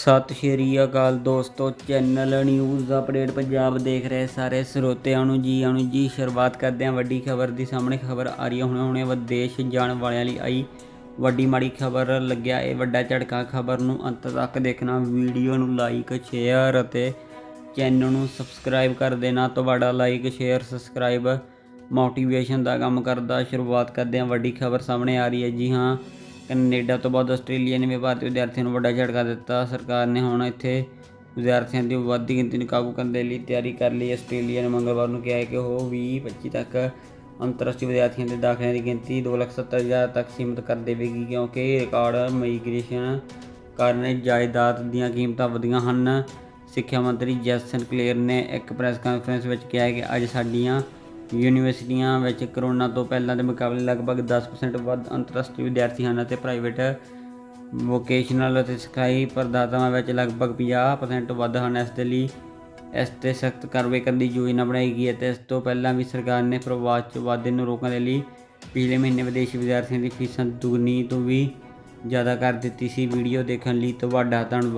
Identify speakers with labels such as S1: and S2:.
S1: ਸਤਿ ਸ਼੍ਰੀ ਅਕਾਲ ਦੋਸਤੋ ਚੈਨਲ ਨਿਊਜ਼ ਅਪਡੇਟ ਪੰਜਾਬ ਦੇਖ ਰਹੇ ਸਾਰੇ ਸਰੋਤਿਆਂ ਨੂੰ ਜੀ। ਆਉਣ ਜੀ, ਸ਼ੁਰੂਆਤ ਕਰਦੇ ਹਾਂ ਵੱਡੀ ਖਬਰ ਦੀ। ਸਾਹਮਣੇ ਖਬਰ ਆ ਰਹੀ ਹੈ, ਹੁਣੇ ਹੁਣੇ ਵਿਦੇਸ਼ ਜਾਣ ਵਾਲਿਆਂ ਲਈ ਆਈ ਵੱਡੀ ਮਾੜੀ ਖਬਰ ਲੱਗਿਆ। ਇਹ ਵੱਡਾ ਝਟਕਾ ਖਬਰ ਨੂੰ ਅੰਤ ਤੱਕ ਦੇਖਣਾ। ਵੀਡੀਓ ਨੂੰ ਲਾਈਕ ਸ਼ੇਅਰ ਅਤੇ ਚੈਨਲ ਨੂੰ ਸਬਸਕ੍ਰਾਈਬ ਕਰ ਦੇਣਾ। ਤੁਹਾਡਾ ਲਾਈਕ ਸ਼ੇਅਰ ਸਬਸਕ੍ਰਾਈਬ ਮੋਟੀਵੇਸ਼ਨ ਦਾ ਕੰਮ ਕਰਦਾ। ਸ਼ੁਰੂਆਤ ਕਰਦੇ ਹਾਂ ਵੱਡੀ ਖਬਰ ਸਾਹਮਣੇ ਆ ਰਹੀ ਹੈ। ਜੀ ਹਾਂ ਕੈਨੇਡਾ ਤੋਂ ਬਾਅਦ ਆਸਟ੍ਰੇਲੀਆ ਨੇ ਵੀ ਭਾਰਤੀ ਵਿਦਿਆਰਥੀਆਂ ਨੂੰ ਵੱਡਾ ਝਟਕਾ ਦਿੱਤਾ। ਸਰਕਾਰ ਨੇ ਹੁਣ ਇੱਥੇ ਵਿਦਿਆਰਥੀਆਂ ਦੀ ਵੱਧਦੀ ਗਿਣਤੀ ਨੂੰ ਕਾਬੂ ਕਰਨ ਦੇ ਲਈ ਤਿਆਰੀ ਕਰ ਲਈ। ਆਸਟ੍ਰੇਲੀਆ ਨੇ ਮੰਗਲਵਾਰ ਨੂੰ ਕਿਹਾ ਹੈ ਕਿ ਉਹ 2025 ਤੱਕ ਅੰਤਰਰਾਸ਼ਟਰੀ ਵਿਦਿਆਰਥੀਆਂ ਦੇ ਦਾਖਲਿਆਂ ਦੀ ਗਿਣਤੀ 2,70,000 ਤੱਕ ਸੀਮਿਤ ਕਰ ਦੇਵੇਗੀ ਕਿਉਂਕਿ ਰਿਕਾਰਡ ਮਾਈਗ੍ਰੇਸ਼ਨ ਕਾਰਨ ਜਾਇਦਾਦ ਦੀਆਂ ਕੀਮਤਾਂ ਵਧੀਆਂ ਹਨ। ਸਿੱਖਿਆ ਮੰਤਰੀ ਜੈਸਨ ਕਲੇਅਰ ਨੇ ਇੱਕ ਪ੍ਰੈਸ ਕਾਨਫਰੰਸ ਵਿੱਚ ਕਿਹਾ ਕਿ ਅੱਜ ਸਾਡੀਆਂ ਯੂਨੀਵਰਸਿਟੀਆਂ ਵਿੱਚ ਕਰੋਨਾ ਤੋਂ ਪਹਿਲਾਂ ਦੇ ਮੁਕਾਬਲੇ ਲਗਭਗ 10% ਵੱਧ ਅੰਤਰਰਾਸ਼ਟਰੀ ਵਿਦਿਆਰਥੀ ਹਨ ਅਤੇ ਪ੍ਰਾਈਵੇਟ ਵੋਕੇਸ਼ਨਲ ਅਤੇ ਸਿਖਾਈ ਪ੍ਰਦਾਤਾਵਾਂ ਵਿੱਚ ਲਗਭਗ 50% ਵੱਧ ਹਨ। ਇਸ ਦੇ ਲਈ ਇਸ ਤੇ ਸਖਤ ਕਾਰਵਾਈ ਕਰਨ ਦੀ ਯੋਜਨਾ ਬਣਾਈ ਗਈ ਹੈ ਤੇ ਇਸ ਤੋਂ ਪਹਿਲਾਂ ਵੀ ਸਰਕਾਰ ਨੇ ਪ੍ਰਵਾਸ 'ਚ ਵਾਧੇ ਨੂੰ ਰੋਕਣ ਦੇ ਲਈ ਪਿਛਲੇ ਮਹੀਨੇ ਵਿਦੇਸ਼ੀ ਵਿਦਿਆਰਥੀਆਂ ਦੀ ਫੀਸਾਂ ਦੁੱਗਣੀ ਤੋਂ ਵੀ ਜ਼ਿਆਦਾ ਕਰ ਦਿੱਤੀ ਸੀ। ਵੀਡੀਓ ਦੇਖਣ ਲਈ ਤੁਹਾਡਾ ਧੰਨਵਾਦ।